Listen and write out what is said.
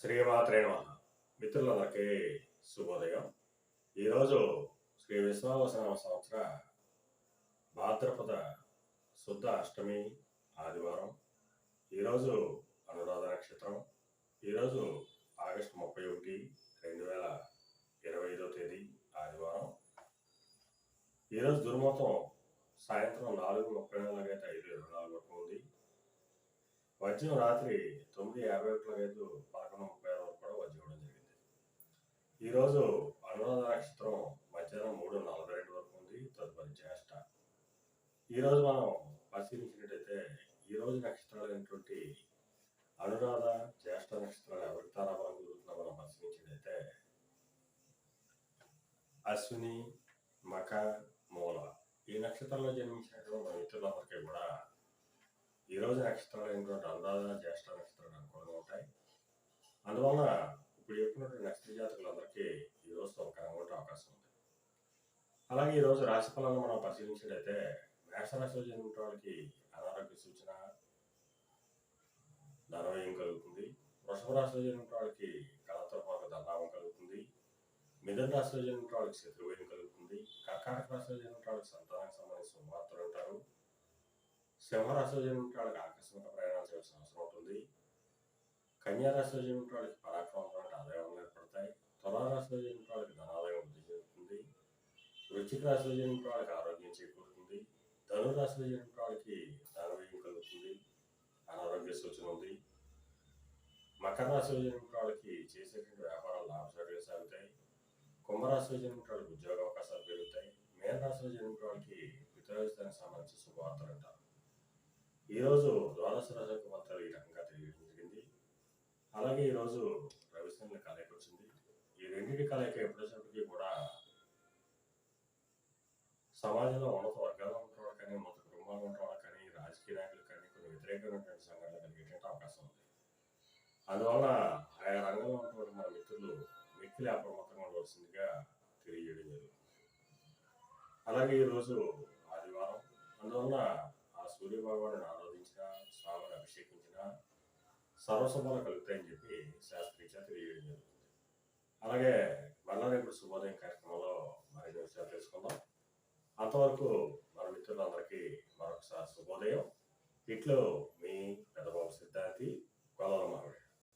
శ్రీమాత్రే నమ. మిత్రులందరికీ శుభోదయం. ఈరోజు శ్రీ విశ్వావసనామ సంవత్సర భాద్రపద శుద్ధ అష్టమి ఆదివారం. ఈరోజు అనురాధ నక్షత్రం. ఈరోజు ఆగస్టు ముప్పై ఒకటి రెండు వేల ఇరవై ఐదో తేదీ ఆదివారం. ఈరోజు దుర్మతం సాయంత్రం నాలుగు ముప్పై నెలలకైతే ఐదు ఇరవై వజ్రం రాత్రి తొమ్మిది యాభై ఒకటి ఐదు పదకొండు ముప్పై ఆరు వరకు కూడా వజ్రం ఇవ్వడం జరిగింది. ఈరోజు అనురాధ నక్షత్రం మధ్యాహ్నం మూడు నలభై రెండు వరకు ఉంది. తదుపరి జ్యేష్ఠ. ఈరోజు మనం పరిశీలించినట్టయితే ఈరోజు నక్షత్రాలు అయినటువంటి అనురాధ జ్యేష్ఠ నక్షత్రాలు ఎవరి తారా మనం కుదురుతుందో మనం పరిశీలించినట్టయితే అశ్విని మక మూల ఈ నక్షత్రంలో జన్మించినటువంటి మన మిత్రులందరికీ కూడా ఈ రోజు నక్షత్రాలు అయినటువంటి అనురాధ జ్యేష్ఠ నక్షత్రాలు అనుకూలంగా ఉంటాయి. అందువలన ఇప్పుడు చెప్పినటువంటి నక్షత్ర జాతకులందరికీ ఈ రోజు శుభకరంగా ఉండే అవకాశం ఉంది. అలాగే ఈరోజు రాశి ఫలాలను మనం పరిశీలించినట్లయితే మేషరాశిలో చెందిన వాళ్ళకి అనారోగ్య సూచన ధనవ్యయం కలుగుతుంది. వృషభ రాశిలో చెందిన వాళ్ళకి కళతో పాటు ధనాభం కలుగుతుంది. మిథున రాశిలో చెందిన వాళ్ళకి శత్రువయం కలుగుతుంది. కర్కాటక రాశిలో చెందిన వాళ్ళకి సంతానం సింహరాశిలో జన్మించిన వాళ్ళకి ఆకస్మిక ప్రయాణాలు చేయాల్సిన అవసరం ఉంటుంది కన్యా రాశిలో జన్మించిన వాళ్ళకి పరాక్రమమైన ఆదాయం ఏర్పడతాయి. తులారాశిలో జన్మించిన వాళ్ళకి ధనాదాయం వృద్ధి చెందుతుంది. వృశ్చిక రాశిలో జన్మించిన వాళ్ళకి ఆరోగ్యం చేకూరుతుంది. ధను రాశిలో జన్మించిన వాళ్ళకి ధనవ్యయం కలుగుతుంది. అనారోగ్య సూచన ఉంది. మకర రాశిలో జన్మించిన వాళ్ళకి చేసేటువంటి వ్యాపారాలు లాభసాటిగా సాగుతాయి. కుంభరాశిలో జన్మించిన వాళ్ళకి ఉద్యోగ అవకాశాలు పెరుగుతాయి. మేన రాశిలో జన్మించిన వాళ్ళకి సంబంధించి శుభవార్తలు అంటారు. ఈరోజు ద్వాదశ రాశి మాత్రం ఈ రకంగా తెలియడం జరిగింది. అలాగే ఈరోజు రవిశనుల కలయిక వచ్చింది. ఈ రెండింటి కలయిక ఎప్పటికీ కూడా సమాజంలో ఉన్నత వర్గాల్లో ఉండడం కానీ మొత్త కుటుంబాలు ఉండడం కానీ రాజకీయ నాయకులు కానీ కొన్ని వ్యతిరేకమైనటువంటి సంఘటనలు కలిగేటువంటి అవకాశం ఉంది. అందువల్ల ఆయా రంగంలో ఉన్నటువంటి మన మిత్రులు మిక్కిలి అప్రమత్తంగా ఉండవలసిందిగా తెలియజేయడం జరుగుతుంది అలాగే ఈరోజు ఆదివారం అందువల్ల ఆ సూర్య ఆరాధించిన స్వామిని అభిషేకించిన సర్వశుభాలు కలుగుతాయని చెప్పి శాస్త్రీయ తెలియజేయడం జరుగుతుంది. అలాగే మళ్ళా రేపు శుభోదయం కార్యక్రమంలో మరిన్ని విషయాలు తెలుసుకుందాం. అంతవరకు మన మిత్రులందరికీ మరొకసారి శుభోదయం. ఇట్లో మీ పెద్దబాబు సిద్ధాంతి కొలవ